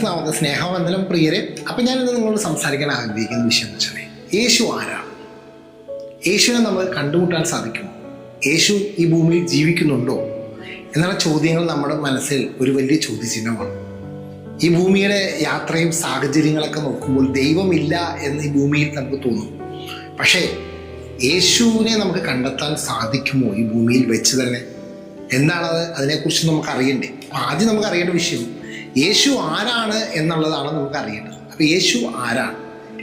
ക്രിസ്തുനാമത്തെ സ്നേഹവന്ദനം പ്രിയരെ അപ്പം ഞാനിന്ന് നിങ്ങളോട് സംസാരിക്കാൻ ആഗ്രഹിക്കുന്ന വിഷയം എന്ന് വെച്ചാൽ യേശു ആരാണ്? യേശുവിനെ നമ്മൾ കണ്ടുമുട്ടാൻ സാധിക്കുമോ യേശു ഈ ഭൂമിയിൽ ജീവിക്കുന്നുണ്ടോ? എന്നുള്ള ചോദ്യങ്ങൾ നമ്മുടെ മനസ്സിൽ ഒരു വലിയ ചോദ്യചിഹ്നമാണ്. ഈ ഭൂമിയുടെ യാത്രയും സാഹചര്യങ്ങളൊക്കെ നോക്കുമ്പോൾ ദൈവമില്ല എന്ന് ഈ ഭൂമിയിൽ നമുക്ക് തോന്നും. പക്ഷേ യേശുവിനെ നമുക്ക് കണ്ടെത്താൻ സാധിക്കുമോ ഈ ഭൂമിയിൽ വെച്ച് തന്നെ? എന്താണത്? അതിനെക്കുറിച്ച് നമുക്ക് അറിയണ്ടേ ആദ്യം നമുക്ക് അറിയേണ്ട വിഷയം യേശു ആരാണ് എന്നുള്ളതാണ് നമുക്ക് അറിയേണ്ടത് അപ്പം യേശു ആരാണ്?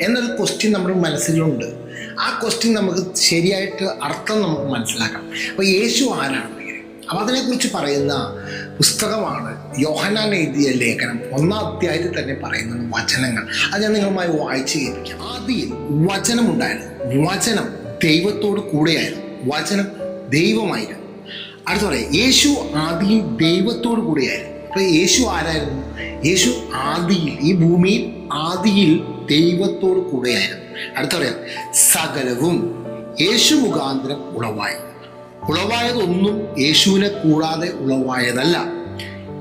എന്നൊരു ക്വസ്റ്റ്യൻ നമ്മുടെ മനസ്സിലുണ്ട്. ആ ക്വസ്റ്റ്യൻ നമുക്ക് ശരിയായിട്ട് അർത്ഥം നമുക്ക് മനസ്സിലാക്കണം അപ്പോൾ യേശു ആരാണ്? അപ്പം അതിനെക്കുറിച്ച് പറയുന്ന പുസ്തകമാണ് യോഹനാൻ എഴുതിയ ലേഖനം. ഒന്നാം അധ്യായത്തിൽ തന്നെ പറയുന്ന വചനങ്ങൾ. അത് ഞാൻ നിങ്ങളുമായി വായിച്ചു കേൾപ്പിക്കാം. ആദ്യം വചനമുണ്ടായിരുന്നു. വചനം ദൈവത്തോട് കൂടെയായിരുന്നു. വചനം ദൈവമായിരുന്നു. അടുത്ത പറയാം. യേശു ആദ്യം ദൈവത്തോട് കൂടെയായിരുന്നു. അപ്പൊ യേശു ആരായിരുന്നു? യേശു ആദിയിൽ ഈ ഭൂമിയിൽ ആദിയിൽ ദൈവത്തോട് കൂടെയായിരുന്നു. അടുത്ത പറയാം സകലവും യേശു മുഖാന്തരം ഉളവായി. ഉളവായതൊന്നും യേശുവിനെ കൂടാതെ ഉളവായതല്ല.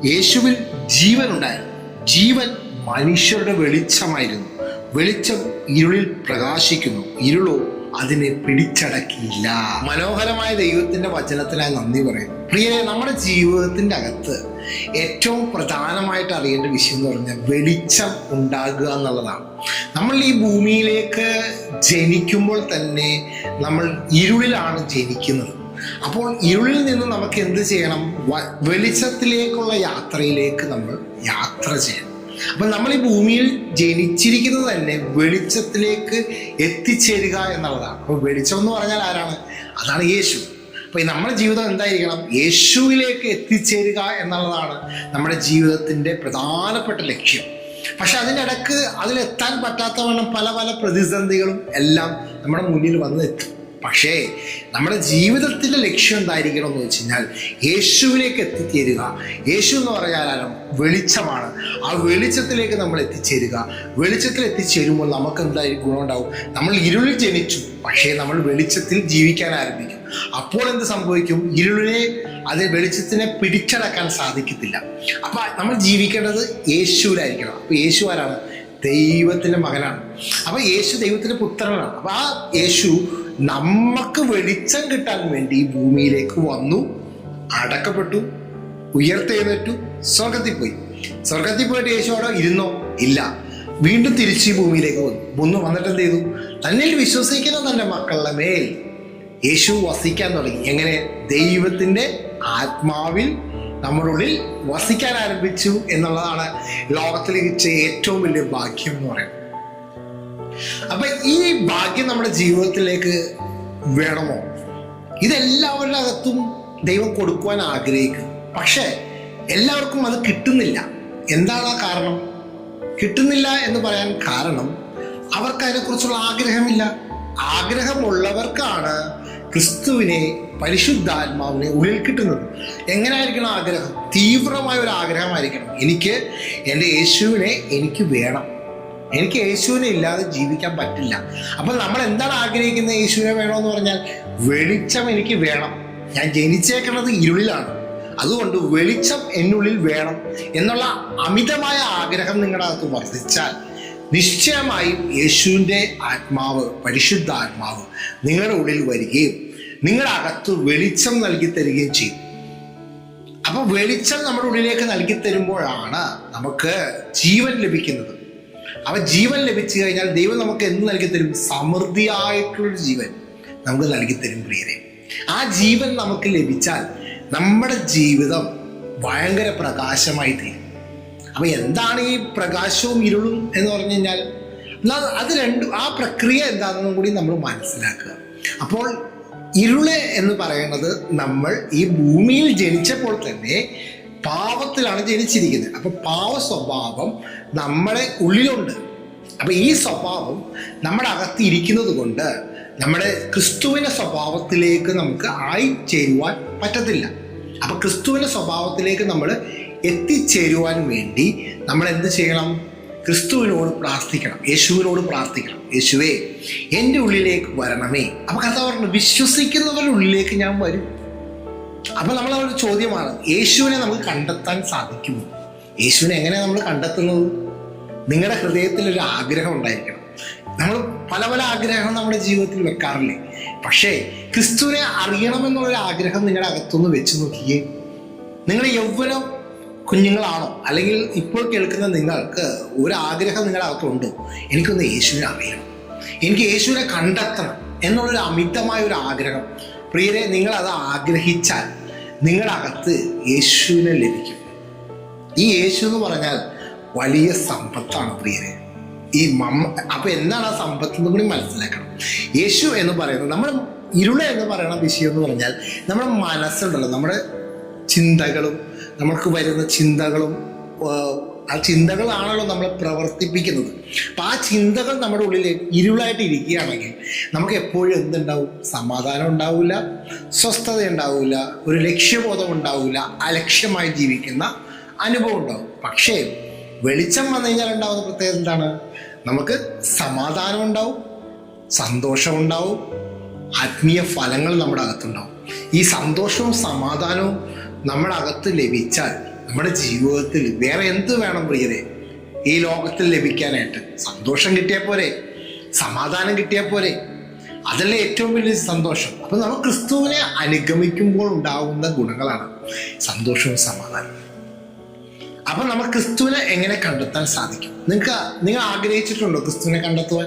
യേശുവിൽ ജീവൻ ഉണ്ടായിരുന്നു ജീവൻ മനുഷ്യരുടെ വെളിച്ചമായിരുന്നു. വെളിച്ചം ഇരുളിൽ പ്രകാശിക്കുന്നു. ഇരുളോ അതിനെ പിടിച്ചടക്കിയില്ല. മനോഹരമായ ദൈവത്തിന്റെ വചനത്തിനായി നന്ദി പറയുന്നു പ്രിയരെ നമ്മുടെ ജീവിതത്തിന്റെ അകത്ത് ഏറ്റവും പ്രധാനമായിട്ട് അറിയേണ്ട വിഷയം എന്ന് പറഞ്ഞാൽ വെളിച്ചം ഉണ്ടാകുക എന്നുള്ളതാണ്. നമ്മൾ ഈ ഭൂമിയിലേക്ക് ജനിക്കുമ്പോൾ തന്നെ നമ്മൾ ഇരുളിലാണ് ജനിക്കുന്നത്. അപ്പോൾ ഇരുളിൽ നിന്ന് നമുക്ക് എന്ത് ചെയ്യണം? വെളിച്ചത്തിലേക്കുള്ള യാത്രയിലേക്ക് നമ്മൾ യാത്ര ചെയ്യണം. അപ്പം നമ്മൾ ഈ ഭൂമിയിൽ ജനിച്ചിരിക്കുന്നത് തന്നെ വെളിച്ചത്തിലേക്ക് എത്തിച്ചേരുക എന്നുള്ളതാണ്. അപ്പോൾ വെളിച്ചം എന്ന് പറഞ്ഞാൽ ആരാണ്? അതാണ് യേശു. അപ്പോൾ ഈ നമ്മുടെ ജീവിതം എന്തായിരിക്കണം? യേശുവിലേക്ക് എത്തിച്ചേരുക എന്നുള്ളതാണ് നമ്മുടെ ജീവിതത്തിന്റെ പ്രധാനപ്പെട്ട ലക്ഷ്യം. പക്ഷെ അതിനിടക്ക് അതിലെത്താൻ പറ്റാത്തവണ്ണം പല പല പ്രതിസന്ധികളും എല്ലാം നമ്മുടെ മുന്നിൽ വന്ന് എത്തും പക്ഷേ നമ്മുടെ ജീവിതത്തിന്റെ ലക്ഷ്യം എന്തായിരിക്കണം എന്ന് വെച്ച് കഴിഞ്ഞാൽ യേശുവിലേക്ക് എത്തിച്ചേരുക. യേശു എന്ന് പറഞ്ഞാലും? വെളിച്ചമാണ്. ആ വെളിച്ചത്തിലേക്ക് നമ്മൾ എത്തിച്ചേരുക. വെളിച്ചത്തിൽ എത്തിച്ചേരുമ്പോൾ നമുക്ക് എന്തായാലും ഗുണമുണ്ടാവും. നമ്മൾ ഇരുളിൽ ജനിച്ചു. പക്ഷേ നമ്മൾ വെളിച്ചത്തിൽ ജീവിക്കാൻ ആരംഭിക്കും അപ്പോൾ എന്ത് സംഭവിക്കും? ഇരുളിനെ അത് വെളിച്ചത്തിനെ പിടിച്ചടക്കാൻ സാധിക്കത്തില്ല. അപ്പൊ നമ്മൾ ജീവിക്കേണ്ടത് യേശുവിലായിരിക്കണം. അപ്പൊ യേശു ആരാണ്? ദൈവത്തിന്റെ മകനാണ്. അപ്പൊ യേശു ദൈവത്തിന്റെ പുത്രനാണ്. അപ്പൊ ആ യേശു നമുക്ക് വെളിച്ചം കിട്ടാൻ വേണ്ടി ഭൂമിയിലേക്ക് വന്നു അടക്കപ്പെട്ടു ഉയർത്തെഴുന്നേറ്റു സ്വർഗത്തിൽ പോയി. സ്വർഗത്തിൽ പോയിട്ട് യേശു അവിടെ ഇരുന്നോ? ഇല്ല. വീണ്ടും തിരിച്ച് ഭൂമിയിലേക്ക് വന്നു. വന്നു വന്നിട്ട് എന്ത് ചെയ്തു? തന്നിൽ വിശ്വസിക്കുന്ന തന്റെ മക്കളുടെ മേൽ യേശു വസിക്കാൻ തുടങ്ങി. എങ്ങനെ? ദൈവത്തിന്റെ ആത്മാവിൽ നമ്മുടെ ഉള്ളിൽ വസിക്കാൻ ആരംഭിച്ചു എന്നുള്ളതാണ് ലോകത്തിൽ വെച്ച ഏറ്റവും വലിയ ഭാഗ്യം എന്ന് പറയുന്നത്. അപ്പൊ ഈ ഭാഗ്യം നമ്മുടെ ജീവിതത്തിലേക്ക് വേണമോ? ഇതെല്ലാവരുടെ അകത്തും ദൈവം കൊടുക്കുവാൻ ആഗ്രഹിക്കുന്നു. പക്ഷേ എല്ലാവർക്കും അത് കിട്ടുന്നില്ല. എന്താണ് ആ കാരണം? കിട്ടുന്നില്ല എന്ന് പറയാൻ കാരണം അവർക്ക് അതിനെക്കുറിച്ചുള്ള ആഗ്രഹമില്ല. ആഗ്രഹമുള്ളവർക്കാണ് ക്രിസ്തുവിനെ പരിശുദ്ധാത്മാവിനെ ഉള്ളിൽ കിട്ടുന്നത്. എങ്ങനെയായിരിക്കണം ആഗ്രഹം? തീവ്രമായ ഒരു ആഗ്രഹമായിരിക്കണം. എനിക്ക് എന്റെ യേശുവിനെ എനിക്ക് വേണം. എനിക്ക് യേശുവിനെ ഇല്ലാതെ ജീവിക്കാൻ പറ്റില്ല. അപ്പോൾ നമ്മൾ എന്താണ് ആഗ്രഹിക്കുന്നത് യേശുവിനെ വേണമെന്ന് പറഞ്ഞാൽ വെളിച്ചം എനിക്ക് വേണം. ഞാൻ ജനിച്ചേക്കുന്നത് ഇരുളിലാണ്. അതുകൊണ്ട് വെളിച്ചം എന്നുള്ളിൽ വേണം എന്നുള്ള അമിതമായ ആഗ്രഹം നിങ്ങളുടെ അകത്ത് വർദ്ധിച്ചാൽ നിശ്ചയമായും യേശുവിന്റെ ആത്മാവ് പരിശുദ്ധ ആത്മാവ് നിങ്ങളുടെ ഉള്ളിൽ വരികയും നിങ്ങളുടെ അകത്ത് വെളിച്ചം നൽകി തരികയും ചെയ്യും. അപ്പൊ വെളിച്ചം നമ്മുടെ ഉള്ളിലേക്ക് നൽകി തരുമ്പോഴാണ് നമുക്ക് ജീവൻ ലഭിക്കുന്നത്. അപ്പൊ ജീവൻ ലഭിച്ചു കഴിഞ്ഞാൽ ദൈവം നമുക്ക് എന്ത് നൽകി തരും? സമൃദ്ധിയായിട്ടുള്ളൊരു ജീവൻ നമുക്ക് നൽകി തരും പ്രിയരെ. ആ ജീവൻ നമുക്ക് ലഭിച്ചാൽ നമ്മുടെ ജീവിതം ഭയങ്കര പ്രകാശമായി തീരും. അപ്പൊ എന്താണ് ഈ പ്രകാശവും ഇരുളും എന്ന് പറഞ്ഞു കഴിഞ്ഞാൽ? അത് രണ്ടും ആ പ്രക്രിയ എന്താണെന്നും കൂടി നമ്മൾ മനസ്സിലാക്കുക. അപ്പോൾ ഇരുൾ എന്ന് പറയുന്നത് നമ്മൾ ഈ ഭൂമിയിൽ ജനിച്ചപ്പോൾ തന്നെ പാവത്തിലാണ് ജനിച്ചിരിക്കുന്നത്. അപ്പൊ പാവ സ്വഭാവം നമ്മുടെ ഉള്ളിലുണ്ട്. അപ്പൊ ഈ സ്വഭാവം നമ്മുടെ അകത്ത് ഇരിക്കുന്നത് കൊണ്ട് നമ്മുടെ ക്രിസ്തുവിന്റെ സ്വഭാവത്തിലേക്ക് നമുക്ക് ആയി ചേരുവാൻ പറ്റത്തില്ല. അപ്പൊ ക്രിസ്തുവിന്റെ സ്വഭാവത്തിലേക്ക് നമ്മൾ എത്തിച്ചേരുവാൻ വേണ്ടി നമ്മൾ എന്ത് ചെയ്യണം? ക്രിസ്തുവിനോട് പ്രാർത്ഥിക്കണം. യേശുവിനോട് പ്രാർത്ഥിക്കണം. യേശുവേ എന്റെ ഉള്ളിലേക്ക് വരണമേ. അപ്പൊ കർത്താവ് പറഞ്ഞു വിശ്വസിക്കുന്നവരുടെ ഉള്ളിലേക്ക് ഞാൻ വരും. അപ്പൊ നമ്മൾ ഒരു ചോദ്യമാണ് യേശുവിനെ നമുക്ക് കണ്ടെത്താൻ സാധിക്കുമോ? യേശുവിനെ എങ്ങനെയാണ് നമ്മൾ കണ്ടെത്തുന്നത്? നിങ്ങളുടെ ഹൃദയത്തിൽ ഒരു ആഗ്രഹം ഉണ്ടായിരിക്കണം. നമ്മൾ പല പല ആഗ്രഹങ്ങൾ നമ്മുടെ ജീവിതത്തിൽ വെക്കാറില്ലേ? പക്ഷേ ക്രിസ്തുവിനെ അറിയണമെന്നുള്ളൊരു ആഗ്രഹം നിങ്ങളുടെ അകത്തുനിന്ന് വെച്ച് നോക്കിയേ. നിങ്ങളുടെ യൗവനം കുഞ്ഞുങ്ങളാണോ? അല്ലെങ്കിൽ ഇപ്പോൾ കേൾക്കുന്ന നിങ്ങൾക്ക് ഒരു ആഗ്രഹം നിങ്ങളുടെ അകത്തുണ്ടോ എനിക്കൊന്ന് യേശുവിനെ അറിയണം. എനിക്ക് യേശുവിനെ കണ്ടെത്തണം എന്നുള്ളൊരു അമിതമായ ഒരു ആഗ്രഹം പ്രിയരെ നിങ്ങൾ അത് ആഗ്രഹിച്ചാൽ നിങ്ങളുടെ അകത്ത് യേശുവിനെ ലഭിക്കും. ഈ യേശു എന്ന് പറഞ്ഞാൽ വലിയ സമ്പത്താണ് പ്രിയരെ. ഈ മമ്മ അപ്പൊ എന്താണ് ആ സമ്പത്ത് എന്ന് കൂടി മനസ്സിലാക്കണം. യേശു എന്ന് പറയുന്നത് നമ്മൾ ഇരുള എന്ന് പറയുന്ന വിഷയം എന്ന് പറഞ്ഞാൽ നമ്മുടെ മനസ്സുണ്ടല്ലോ നമ്മുടെ ചിന്തകളും നമുക്ക് വരുന്ന ചിന്തകളും ആ ചിന്തകളാണല്ലോ നമ്മളെ പ്രവർത്തിപ്പിക്കുന്നത്. അപ്പം ആ ചിന്തകൾ നമ്മുടെ ഉള്ളിൽ ഇരുളായിട്ട് ഇരിക്കുകയാണെങ്കിൽ നമുക്ക് എപ്പോഴും എന്തുണ്ടാവും? സമാധാനം ഉണ്ടാവില്ല സ്വസ്ഥത ഉണ്ടാവില്ല ഒരു ലക്ഷ്യബോധം ഉണ്ടാവില്ല അലക്ഷ്യമായി ജീവിക്കുന്ന അനുഭവം ഉണ്ടാവും. പക്ഷേ വെളിച്ചം വന്നു കഴിഞ്ഞാൽ ഉണ്ടാവുന്ന പ്രത്യേകത എന്താണ്? നമുക്ക് സമാധാനം ഉണ്ടാവും സന്തോഷം ഉണ്ടാവും ആത്മീയ ഫലങ്ങൾ നമ്മുടെ അകത്തുണ്ടാവും. ഈ സന്തോഷവും സമാധാനവും നമ്മുടെ അകത്ത് ലഭിച്ചാൽ നമ്മുടെ ജീവിതത്തിൽ വേറെ എന്ത് വേണം പ്രിയരെ? ഈ ലോകത്തിൽ ലഭിക്കാനായിട്ട് സന്തോഷം കിട്ടിയാൽ പോരെ? സമാധാനം കിട്ടിയാൽ പോരെ? അതല്ലേ ഏറ്റവും വലിയ സന്തോഷം. അപ്പം നമ്മൾ ക്രിസ്തുവിനെ അനുഗമിക്കുമ്പോൾ ഉണ്ടാകുന്ന ഗുണങ്ങളാണ് സന്തോഷവും സമാധാനവും. അപ്പൊ നമ്മൾ ക്രിസ്തുവിനെ എങ്ങനെ കണ്ടെത്താൻ സാധിക്കും? നിങ്ങൾക്ക് നിങ്ങൾ ആഗ്രഹിച്ചിട്ടുണ്ടോ ക്രിസ്തുവിനെ കണ്ടെത്തുവാൻ?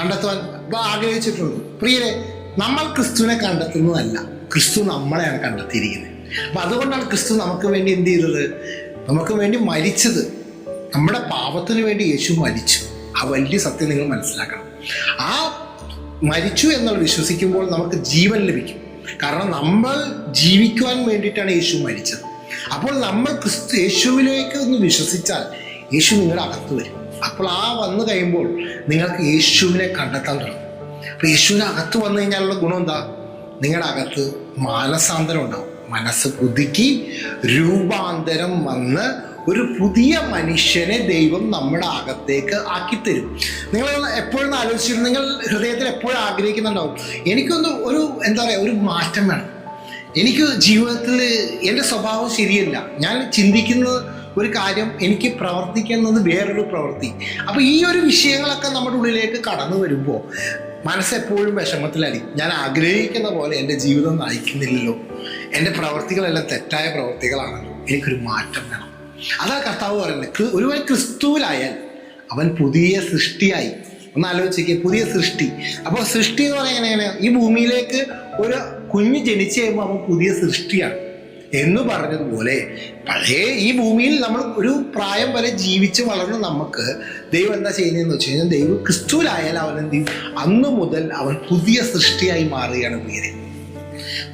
കണ്ടെത്തുവാൻ? ആഗ്രഹിച്ചിട്ടുണ്ടോ? പ്രിയരെ നമ്മൾ ക്രിസ്തുവിനെ കണ്ടെത്തുന്നതല്ല. ക്രിസ്തു നമ്മളെയാണ് കണ്ടെത്തിയിരിക്കുന്നത്. അപ്പം അതുകൊണ്ടാണ് ക്രിസ്തു നമുക്ക് വേണ്ടി എന്ത് ചെയ്തത്? നമുക്ക് വേണ്ടി മരിച്ചത്. നമ്മുടെ പാപത്തിന് വേണ്ടി യേശു മരിച്ചു. ആ വലിയ സത്യം നിങ്ങൾ മനസ്സിലാക്കണം. ആ മരിച്ചു എന്നുള്ള വിശ്വസിക്കുമ്പോൾ നമുക്ക് ജീവൻ ലഭിക്കും. കാരണം നമ്മൾ ജീവിക്കുവാൻ വേണ്ടിയിട്ടാണ് യേശു മരിച്ചത്. അപ്പോൾ നമ്മൾ ക്രിസ്തു യേശുവിലേക്ക് ഒന്ന് വിശ്വസിച്ചാൽ യേശു നിങ്ങളുടെ അകത്ത് വരും. അപ്പോൾ ആ വന്നു കഴിയുമ്പോൾ നിങ്ങൾക്ക് യേശുവിനെ കണ്ടെത്താൻ തുടങ്ങും. അപ്പൊ യേശുവിനെ അകത്ത് വന്നു കഴിഞ്ഞാലുള്ള ഗുണം എന്താ? നിങ്ങളുടെ അകത്ത് മാനസാന്തരം ഉണ്ടാവും. മനസ്സ് പുതുക്കി രൂപാന്തരം വന്ന് ഒരു പുതിയ മനുഷ്യനെ ദൈവം നമ്മുടെ അകത്തേക്ക് ആക്കിത്തരും. നിങ്ങൾ എപ്പോഴും ആലോചിച്ചിരുന്നു നിങ്ങൾ ഹൃദയത്തിൽ എപ്പോഴും ആഗ്രഹിക്കുന്നുണ്ടാവും. എനിക്കൊന്ന് ഒരു എന്താ പറയുക ഒരു മാറ്റം വേണം. എനിക്ക് ജീവിതത്തിൽ എന്റെ സ്വഭാവം ശരിയല്ല. ഞാൻ ചിന്തിക്കുന്നത് ഒരു കാര്യം എനിക്ക് പ്രവർത്തിക്കുന്നത് വേറൊരു പ്രവൃത്തി. അപ്പോൾ ഈ ഒരു വിഷയങ്ങളൊക്കെ നമ്മുടെ ഉള്ളിലേക്ക് കടന്നു വരുമ്പോൾ മനസ്സെപ്പോഴും വിഷമത്തിലായിരിക്കും ഞാൻ ആഗ്രഹിക്കുന്ന പോലെ എന്റെ ജീവിതം നയിക്കുന്നില്ലല്ലോ. എന്റെ പ്രവർത്തികളെല്ലാം തെറ്റായ പ്രവർത്തികളാണല്ലോ. എനിക്കൊരു മാറ്റം വേണം. അതാ കർത്താവ് പറയുന്നത്. ഒരു ഒരുവൻ ക്രിസ്തുവിലായാൽ അവൻ പുതിയ സൃഷ്ടിയായി. ഒന്ന് ആലോചിക്കുക പുതിയ സൃഷ്ടി. അപ്പോൾ സൃഷ്ടി എന്ന് പറയുന്നത് ഈ ഭൂമിയിലേക്ക് ഒരു കുഞ്ഞ് ജനിച്ചു കഴിയുമ്പോൾ അവൻ പുതിയ സൃഷ്ടിയാണ്. എന്ന് പറഞ്ഞതുപോലെ പഴയ ഈ ഭൂമിയിൽ നമ്മൾ ഒരു പ്രായം വരെ ജീവിച്ച് വളർന്ന് നമുക്ക് ദൈവം എന്താ ചെയ്യുന്നതെന്ന് വെച്ച് കഴിഞ്ഞാൽ ദൈവം ക്രിസ്തുവിലായാൽ അവൻ എന്ത് ചെയ്യും? അന്ന് മുതൽ അവൻ പുതിയ സൃഷ്ടിയായി മാറുകയാണ് പേര്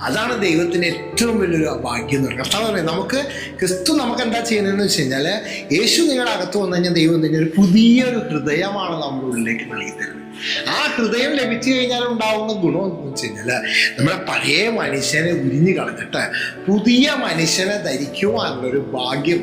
അതാണ് ദൈവത്തിന് ഏറ്റവും വലിയൊരു ഭാഗ്യം എന്ന് പറയുന്നത്. കർത്താവ് പറയുന്നത് നമുക്ക് ക്രിസ്തു നമുക്ക് എന്താ ചെയ്യുന്നതെന്ന് വെച്ച് കഴിഞ്ഞാൽ യേശു നിങ്ങളുടെ അകത്ത് വന്നു കഴിഞ്ഞാൽ ദൈവം തന്നെ ഒരു പുതിയൊരു ഹൃദയമാണ് നമ്മുടെ ഉള്ളിലേക്ക് നൽകി തരുന്നത് ആ ഹൃദയം ലഭിച്ചു കഴിഞ്ഞാൽ ഉണ്ടാവുന്ന ഗുണം എന്ന് വെച്ച് കഴിഞ്ഞാൽ നമ്മുടെ പഴയ മനുഷ്യനെ ഉരിഞ്ഞു കളഞ്ഞിട്ട് പുതിയ മനുഷ്യനെ ധരിക്കുവാനുള്ളൊരു ഭാഗ്യം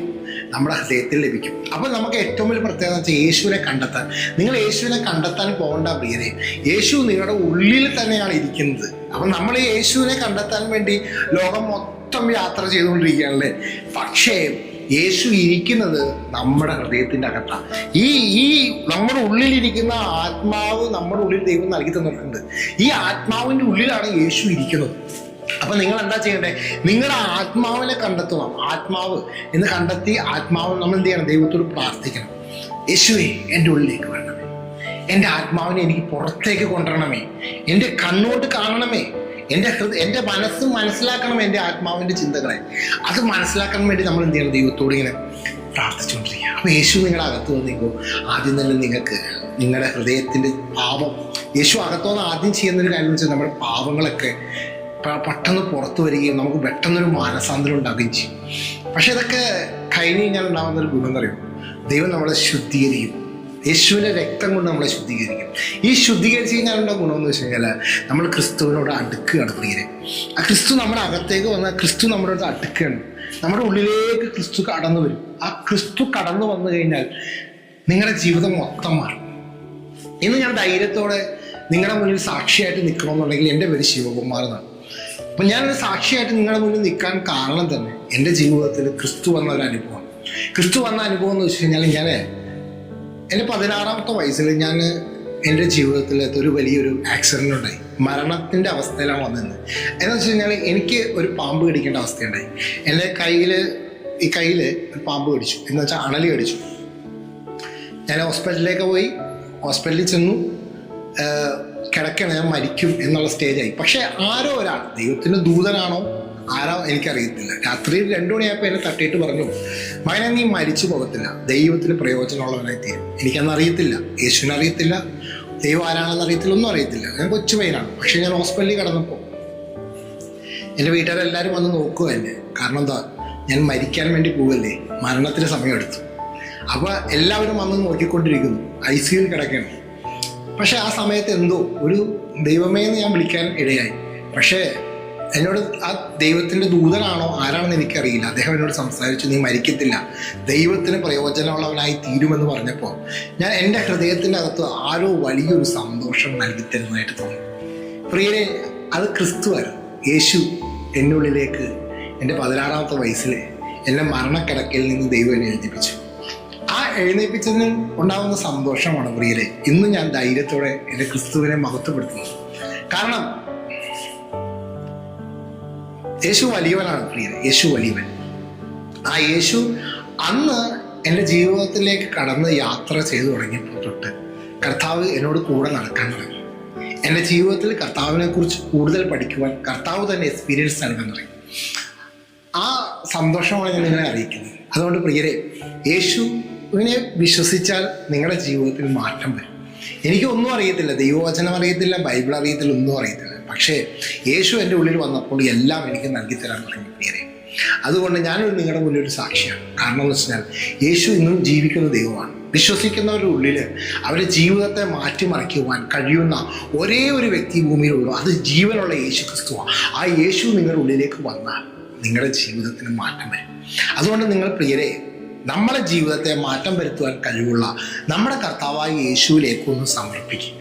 നമ്മുടെ ഹൃദയത്തിൽ ലഭിക്കും. അപ്പോൾ നമുക്ക് ഏറ്റവും വലിയ പ്രത്യേകത വെച്ചാൽ യേശുവിനെ കണ്ടെത്താൻ. നിങ്ങൾ യേശുവിനെ കണ്ടെത്താൻ പോകേണ്ട പ്രിയരെ. യേശു നിങ്ങളുടെ ഉള്ളിൽ തന്നെയാണ് ഇരിക്കുന്നത്. അപ്പം നമ്മൾ ഈ യേശുവിനെ കണ്ടെത്താൻ വേണ്ടി ലോകം മൊത്തം യാത്ര ചെയ്തുകൊണ്ടിരിക്കുകയാണല്ലേ? പക്ഷേ യേശു ഇരിക്കുന്നത് നമ്മുടെ ഹൃദയത്തിന്റെ അകത്താണ്. ഈ ഈ നമ്മുടെ ഉള്ളിലിരിക്കുന്ന ആത്മാവ് നമ്മുടെ ഉള്ളിൽ ദൈവം നൽകി തന്നിട്ടുണ്ട്. ഈ ആത്മാവിന്റെ ഉള്ളിലാണ് യേശു ഇരിക്കുന്നത്. അപ്പൊ നിങ്ങൾ എന്താ ചെയ്യണ്ടേ? നിങ്ങളുടെ ആത്മാവിനെ കണ്ടെത്തണം ആത്മാവ് എന്ന് കണ്ടെത്തി ആത്മാവ് നമ്മൾ എന്ത് ചെയ്യണം? ദൈവത്തോട് പ്രാർത്ഥിക്കണം. യേശുവേ എന്റെ ഉള്ളിലേക്ക് വേണം എന്റെ ആത്മാവിനെ എനിക്ക് പുറത്തേക്ക് കൊണ്ടുവരണമേ. എന്റെ കണ്ണോട്ട് കാണണമേ. എന്റെ ഹൃദയ എന്റെ മനസ്സ് മനസ്സിലാക്കണം എന്റെ ആത്മാവിന്റെ ചിന്തകളെ. അത് മനസ്സിലാക്കാൻ വേണ്ടി നമ്മൾ എന്ത് ചെയ്യണം? ദൈവത്തോട് ഇങ്ങനെ പ്രാർത്ഥിച്ചുകൊണ്ടിരിക്കുക. അപ്പോൾ യേശു നിങ്ങളുടെ അകത്ത് വന്നിപ്പോൾ ആദ്യം തന്നെ നിങ്ങൾക്ക് നിങ്ങളുടെ ഹൃദയത്തിന്റെ പാപം യേശു അകത്തുനിന്ന് ആദ്യം ചെയ്യുന്ന ഒരു കാര്യം വെച്ചാൽ നമ്മുടെ പാപങ്ങളൊക്കെ പ- പെട്ടെന്ന് പുറത്തു വരികയും നമുക്ക് പെട്ടെന്നൊരു മാനസാന്തരം ഉണ്ടാകുകയും ചെയ്യും. പക്ഷെ ഇതൊക്കെ കഴിഞ്ഞ് കഴിഞ്ഞാൽ ഉണ്ടാകുന്ന ഒരു ഗുണം അറിയും ദൈവം നമ്മളെ ശുദ്ധീകരിക്കും. യേശുവിന്റെ രക്തം കൊണ്ട് നമ്മളെ ശുദ്ധീകരിക്കും. ഈ ശുദ്ധീകരിച്ച് കഴിഞ്ഞാലുള്ള ഗുണം എന്ന് വെച്ച് കഴിഞ്ഞാൽ നമ്മൾ ക്രിസ്തുവിനോട് അടുക്കുകയാണ് പ്രിയരെ. ആ ക്രിസ്തു നമ്മുടെ അകത്തേക്ക് വന്നാൽ ക്രിസ്തു നമ്മുടെ അടുത്ത് അടുക്കുകയാണ്. നമ്മുടെ ഉള്ളിലേക്ക് ക്രിസ്തു കടന്നു വരും. ആ ക്രിസ്തു കടന്നു വന്നു കഴിഞ്ഞാൽ നിങ്ങളുടെ ജീവിതം മൊത്തം മാറും. ഇന്ന് ഞാൻ ധൈര്യത്തോടെ നിങ്ങളുടെ മുന്നിൽ സാക്ഷിയായിട്ട് നിൽക്കണമെന്നുണ്ടെങ്കിൽ എന്റെ പേര് ശിവകുമാർ എന്നാണ്. അപ്പം ഞാനൊരു സാക്ഷിയായിട്ട് നിങ്ങളുടെ മുന്നിൽ നിൽക്കാൻ കാരണം തന്നെ എന്റെ ജീവിതത്തിൽ ക്രിസ്തു വന്ന ഒരു അനുഭവം ക്രിസ്തു വന്ന അനുഭവം എന്ന് വെച്ച് കഴിഞ്ഞാൽ ഞാൻ എന്റെ പതിനാറാമത്തെ വയസ്സിൽ ഞാൻ എന്റെ ജീവിതത്തിൽ ഒരു വലിയൊരു ആക്സിഡന്റ് ഉണ്ടായി. മരണത്തിന്റെ അവസ്ഥയിലാണ് വന്നത്. എന്ന് വെച്ച് കഴിഞ്ഞാൽ എനിക്ക് ഒരു പാമ്പ് കടിക്കേണ്ട അവസ്ഥയുണ്ടായി. എന്റെ കയ്യിൽ ഈ കയ്യിൽ ഒരു പാമ്പ് കടിച്ചു. എന്ന് വെച്ചാൽ അണലി കടിച്ചു. ഞാൻ ഹോസ്പിറ്റലിലേക്ക് പോയി. ഹോസ്പിറ്റലിൽ ചെന്നു. കിടക്കണ ഞാൻ മരിക്കും എന്നുള്ള സ്റ്റേജായി പക്ഷെ ആരോ ഒരാൾ ദൈവത്തിന്റെ ദൂതനാണോ? ആരോ എനിക്കറിയത്തില്ല. രാത്രി രണ്ടു മണിയായപ്പോൾ എന്നെ തട്ടിയിട്ട് പറഞ്ഞു മകനെ നീ മരിച്ചു പോകത്തില്ല. ദൈവത്തിന് പ്രയോജനമുള്ളവനായി തീരും. എനിക്കന്ന് അറിയത്തില്ല. യേശുവിനെ അറിയത്തില്ല. ദൈവം ആരാണെന്ന് അറിയത്തില്ല. ഒന്നും അറിയത്തില്ല. ഞാൻ കൊച്ചു പയ്യനാണ്. പക്ഷെ ഞാൻ ഹോസ്പിറ്റലിൽ കിടന്നപ്പോൾ എന്റെ വീട്ടുകാരെല്ലാവരും വന്ന് നോക്കുക എന്നെ. കാരണം എന്താ? ഞാൻ മരിക്കാൻ വേണ്ടി പോവല്ലേ? മരണത്തിന് സമയമെടുത്തു. അപ്പോൾ എല്ലാവരും വന്ന് നോക്കിക്കൊണ്ടിരിക്കുന്നു. ഐ സിയിൽ കിടക്കണം പക്ഷെ ആ സമയത്ത് എന്തോ ഒരു ദൈവമേ എന്ന് ഞാൻ വിളിക്കാൻ ഇടയായി. പക്ഷേ എന്നോട് ആ ദൈവത്തിന്റെ ദൂതനാണോ? ആരാണെന്ന് എനിക്കറിയില്ല. അദ്ദേഹം എന്നോട് സംസാരിച്ചു നീ മരിക്കത്തില്ല. ദൈവത്തിന് പ്രയോജനമുള്ളവനായി തീരുമെന്ന് പറഞ്ഞപ്പോൾ ഞാൻ എന്റെ ഹൃദയത്തിന്റെ അകത്ത് ആരോ വലിയൊരു സന്തോഷം നൽകി തരുന്നതായിട്ട് തോന്നി. പ്രിയരെ അത് ക്രിസ്തുവായിരുന്നു യേശു എന്നുള്ളിലേക്ക് എന്റെ പതിനാറാമത്തെ വയസ്സിൽ എന്നെ മരണക്കിടക്കയിൽ നിന്ന് ദൈവം എന്നെ എഴുതിപ്പിച്ചു ആ എഴുന്നേൽപ്പിച്ചതിന് ഉണ്ടാകുന്ന സന്തോഷമാണ് പ്രിയരെ. ഇന്ന് ഞാൻ ധൈര്യത്തോടെ എന്റെ ക്രിസ്തുവിനെ മഹത്വപ്പെടുത്തുന്നത് കാരണം യേശു വലിയവനാണ് പ്രിയരെ. യേശു വലിയവൻ. ആ യേശു അന്ന് എന്റെ ജീവിതത്തിലേക്ക് കടന്ന് യാത്ര ചെയ്തു തുടങ്ങിയപ്പോൾ തൊട്ട് കർത്താവ് എന്നോട് കൂടെ നടക്കാൻ തുടങ്ങി. എന്റെ ജീവിതത്തിൽ കർത്താവിനെ കുറിച്ച് കൂടുതൽ പഠിക്കുവാൻ കർത്താവ് തന്നെ എക്സ്പീരിയൻസ് നൽകാൻ തുടങ്ങി ആ സന്തോഷമാണ് ഞാൻ നിങ്ങളെ അറിയിക്കുന്നത്. അതുകൊണ്ട് പ്രിയരെ യേശുവിനെ വിശ്വസിച്ചാൽ നിങ്ങളുടെ ജീവിതത്തിൽ മാറ്റം വരും. എനിക്കൊന്നും അറിയത്തില്ല ദൈവവചനം അറിയത്തില്ല ബൈബിൾ അറിയത്തില്ല ഒന്നും അറിയത്തില്ല. പക്ഷേ യേശു എന്റെ ഉള്ളിൽ വന്നപ്പോൾ എല്ലാം എനിക്ക് നൽകി തരാൻ തുടങ്ങി അതുകൊണ്ട് ഞാനൊരു നിങ്ങളുടെ മുന്നിൽ ഒരു സാക്ഷിയാണ്. കാരണം എന്ന് വെച്ചാൽ യേശു ഇന്നും ജീവിക്കുന്ന ദൈവമാണ്. വിശ്വസിക്കുന്നവരുടെ ഉള്ളിൽ അവരുടെ ജീവിതത്തെ മാറ്റിമറിക്കുവാൻ കഴിയുന്ന ഒരേ ഒരു വ്യക്തി ഭൂമിയിലുള്ളൂ അത് ജീവനുള്ള യേശു ക്രിസ്തുവാണ്. ആ യേശു നിങ്ങളുടെ ഉള്ളിലേക്ക് വന്നാൽ നിങ്ങളുടെ ജീവിതത്തിന് മാറ്റം വരും. അതുകൊണ്ട് നിങ്ങൾ പ്രിയരെ നമ്മുടെ ജീവിതത്തെ മാറ്റം വരുത്തുവാൻ കഴിവുള്ള നമ്മുടെ കർത്താവായ യേശുവിലേക്ക് ഒന്ന് സമർപ്പിക്കും.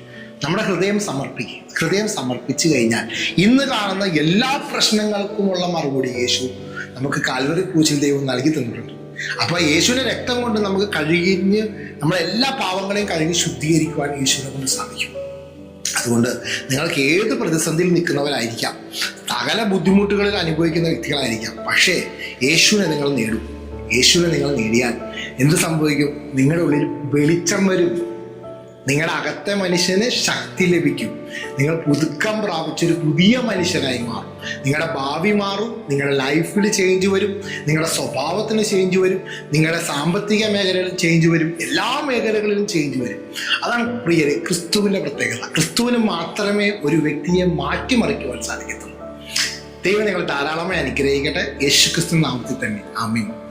നമ്മുടെ ഹൃദയം സമർപ്പിക്കും. ഹൃദയം സമർപ്പിച്ചു കഴിഞ്ഞാൽ ഇന്ന് കാണുന്ന എല്ലാ പ്രശ്നങ്ങൾക്കുമുള്ള മറുപടി യേശു നമുക്ക് കാൽവറി പൂജയിൽ ദൈവം നൽകി തന്നിട്ടുണ്ട്. അപ്പോൾ യേശുവിന്റെ രക്തം കൊണ്ട് നമുക്ക് കഴുകിഞ്ഞ് നമ്മളെ എല്ലാ പാവങ്ങളെയും കഴുകി ശുദ്ധീകരിക്കുവാൻ യേശുവിനെ കൊണ്ട് സാധിക്കും. അതുകൊണ്ട് നിങ്ങൾക്ക് ഏത് പ്രതിസന്ധിയിൽ നിൽക്കുന്നവരായിരിക്കാം. സകല ബുദ്ധിമുട്ടുകളിൽ അനുഭവിക്കുന്ന വ്യക്തികളായിരിക്കാം. പക്ഷേ യേശുവിനെ നിങ്ങൾ നേടും. യേശുവിനെ നിങ്ങൾ നേടിയാൽ എന്ത് സംഭവിക്കും? നിങ്ങളുടെ ഉള്ളിൽ വെളിച്ചം വരും. നിങ്ങളുടെ അകത്തെ മനുഷ്യന് ശക്തി ലഭിക്കും. നിങ്ങൾ പുതുക്കം പ്രാപിച്ചൊരു പുതിയ മനുഷ്യനായി മാറും. നിങ്ങളുടെ ഭാവി മാറും നിങ്ങളുടെ ലൈഫിൽ ചേഞ്ച് വരും നിങ്ങളുടെ സ്വഭാവത്തിന് ചേഞ്ച് വരും നിങ്ങളുടെ സാമ്പത്തിക മേഖലകളിൽ ചേഞ്ച് വരും എല്ലാ മേഖലകളിലും ചേഞ്ച് വരും. അതാണ് പ്രിയരെ ക്രിസ്തുവിന്റെ പ്രത്യേകത. ക്രിസ്തുവിന് മാത്രമേ ഒരു വ്യക്തിയെ മാറ്റിമറിക്കുവാൻ സാധിക്കത്തുള്ളൂ. ദൈവം നിങ്ങൾ ധാരാളമായി അനുഗ്രഹിക്കട്ടെ. യേശു ക്രിസ്തു നാമത്തിൽ തന്നെ. ആമീൻ.